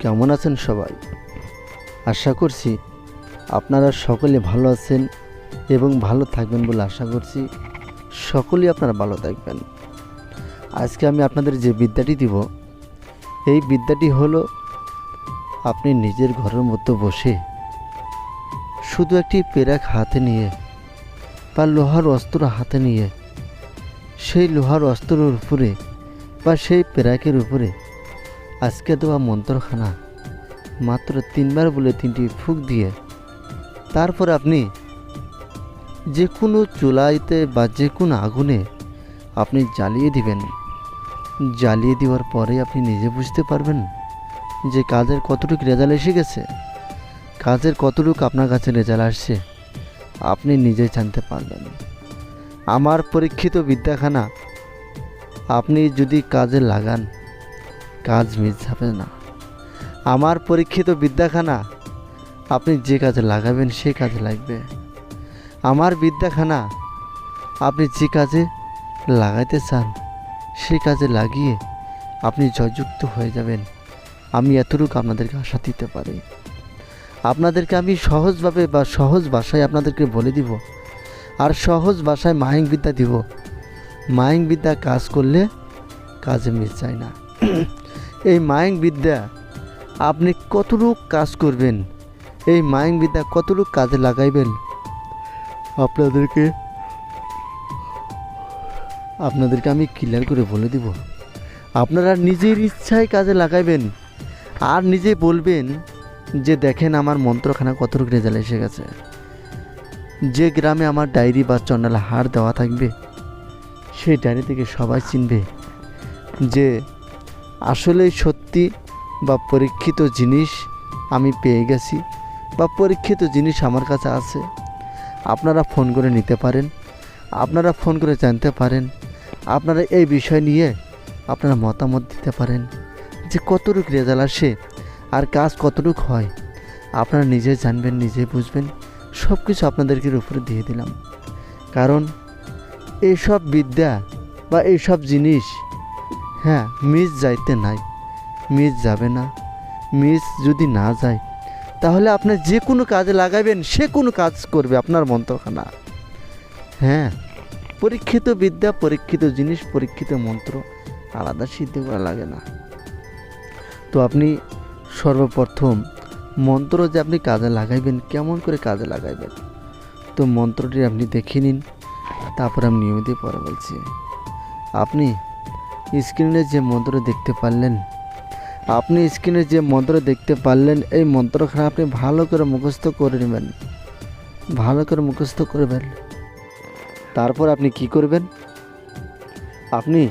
কেমন আছেন সবাই? আশা করছি আপনারা সকলে ভালো আছেন এবং ভালো থাকবেন বলে আশা করছি সকলেই আপনারা ভালো থাকবেন। আজকে আমি আপনাদের যে বিদ্যাটি দিব, এই বিদ্যাটি হলো আপনি নিজের ঘরের মধ্যে বসে শুধু একটি পেরাক হাতে নিয়ে বা লোহার অস্ত্র হাতে নিয়ে, সেই লোহার অস্ত্রের উপরে বা সেই পেরাকের উপরে আজকে দেওয়া মন্ত্রখানা। মাত্র তিনবার বলে তিনটি ফুক দিয়ে। তারপর আপনি যে কোনো চুলাইতে বা যে কোনো আগুনে আপনি জ্বালিয়ে দিবেন। জ্বালিয়ে দেওয়ার পরে আপনি নিজে বুঝতে পারবেন যে কাজের কতটুকু রেজাল্ট এসে গেছে। কাজের কতটুকু আপনার কাছে রেজাল্ট আসছে, আপনি নিজে জানতে পারবেন আমার পরীক্ষিত বিদ্যাখানা, আপনি যদি কাজে লাগান কাজ মিস যাবে না। আমার পরীক্ষিত বিদ্যাখানা, আপনি যে কাজে লাগাবেন সে কাজে লাগবে। আমার বিদ্যাখানা, আপনি যে কাজে লাগাইতে চান সে কাজে লাগিয়ে আপনি জয়যুক্ত হয়ে যাবেন। আমি এতটুকু আপনাদেরকে আশা দিতে পারি। আপনাদেরকে আমি সহজভাবে বা সহজ ভাষায় আপনাদেরকে বলে দিব। আর সহজ ভাষায় মাহিং বিদ্যা দিব। মাহিং বিদ্যা কাজ করলে কাজে মিস যায় না। এই মাইং বিদ্যা আপনি কতটুক কাজ করবেন? এই মাইং বিদ্যা কতটুক কাজে লাগাইবেন? আপনাদেরকে আপনাদেরকে আমি ক্লিয়ার করে বলে দিব। আপনারা নিজের ইচ্ছায় কাজে লাগাইবেন। আর নিজে বলবেন যে, দেখেন আমার মন্ত্রখানা কতটুকু রেজাল্ট এসে গেছে। যে গ্রামে আমার ডায়েরি বা চন্ডালা হার দেওয়া থাকবে, সেই ডায়েরি থেকে সবাই চিনবে যে আসলেই সত্যি বা পরীক্ষিত জিনিস আমি পেয়ে গেছি বা পরীক্ষিত জিনিস আমার কাছে আছে। আপনারা ফোন করে নিতে পারেন, আপনারা ফোন করে জানতে পারেন, আপনারা এই বিষয় নিয়ে আপনারা মতামত দিতে পারেন যে কতটুকু রেজাল্ট আসে আর কাজ কতটুকু হয়। আপনারা নিজে জানবেন, নিজে বুঝবেন সব কিছু আপনাদেরকে উপরে দিয়ে দিলাম। কারণ এইসব বিদ্যা বা এইসব জিনিস হ্যাঁ মিস যাইতে নাই। মিস যাবে না। মিস যদি না যায়, তাহলে আপনি যে কোনো কাজে লাগাবেন সে কোনো কাজ করবে আপনার মন্ত্রখানা। হ্যাঁ পরীক্ষিত বিদ্যা, পরীক্ষিত জিনিস, পরীক্ষিত মন্ত্র, আলাদা সিদ্ধ করা লাগে না। তো আপনি সর্বপ্রথম মন্ত্র যে আপনি কাজে লাগাইবেন, কেমন করে কাজে লাগাইবেন? তো মন্ত্রটি আপনি দেখে নিন, তারপর আমি নিয়মিত পরে বলছি। আপনি স্ক্রিনে যে মন্ত্র দেখতে পারলেন, আপনি স্ক্রিনে যে মন্ত্র দেখতে পারলেন, এই মন্ত্রখানা আপনি ভালো করে মুখস্থ করে নেবেন। ভালো করে মুখস্থ করবেন। তারপর আপনি কি করবেন? আপনি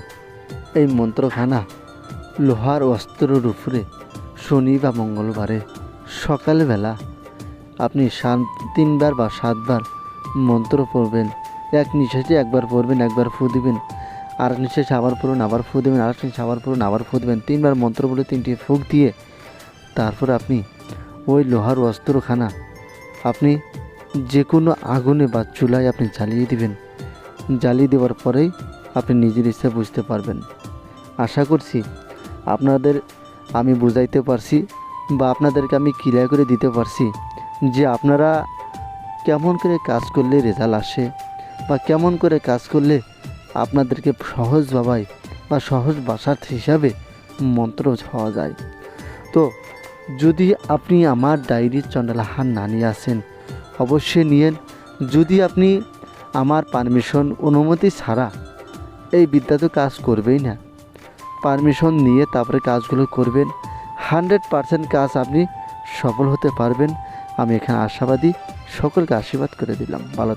এই মন্ত্রখানা লোহার অস্ত্রের উপরে শনি বা মঙ্গলবারে সকালবেলা আপনি সাত, তিনবার বা সাতবার মন্ত্র পড়বেন। এক নিঃশ্বাসে একবার পড়বেন, একবার ফু দিবেন। আর নিঃশ্বাসে আবার পড়ুন আবার ফু দেবেন, আর নিঃশ্বাসে আবার পড়ুন আবার ফু দেবেন। তিনবার মন্ত্র বলে তিনটি ফুক দিয়ে তারপর আপনি ওই লোহার অস্ত্রখানা আপনি যে কোনো আগুনে বা চুলায় আপনি জ্বালিয়ে দিবেন। জ্বালিয়ে দেওয়ার পরেই আপনি নিজের ইচ্ছা বুঝতে পারবেন। আশা করছি আপনাদের আমি বুঝাইতে পারছি বা আপনাদেরকে আমি ক্লিয়ার করে দিতে পারছি যে আপনারা কেমন করে কাজ করলে রেজাল্ট আসে বা কেমন করে কাজ করলে আপনাদেরকে সহজ ভাবায় বা সহজ ভাষার হিসাবে মন্ত্র হওয়া যায়। তো, যদি আপনি আমার ডায়েরির চন্ডালা হার না নিয়ে আসেন, অবশ্যই নিয়েন। যদি আপনি আমার পারমিশন অনুমতি ছাড়া এই বিদ্যা তো কাজ করবেই না, পারমিশন নিয়ে তারপরে কাজগুলো করবেন, হান্ড্রেড পারসেন্ট কাজ আপনি সফল হতে পারবেন। আমি এখানে আশাবাদী, সকলকে আশীর্বাদ করে দিলাম। ভালো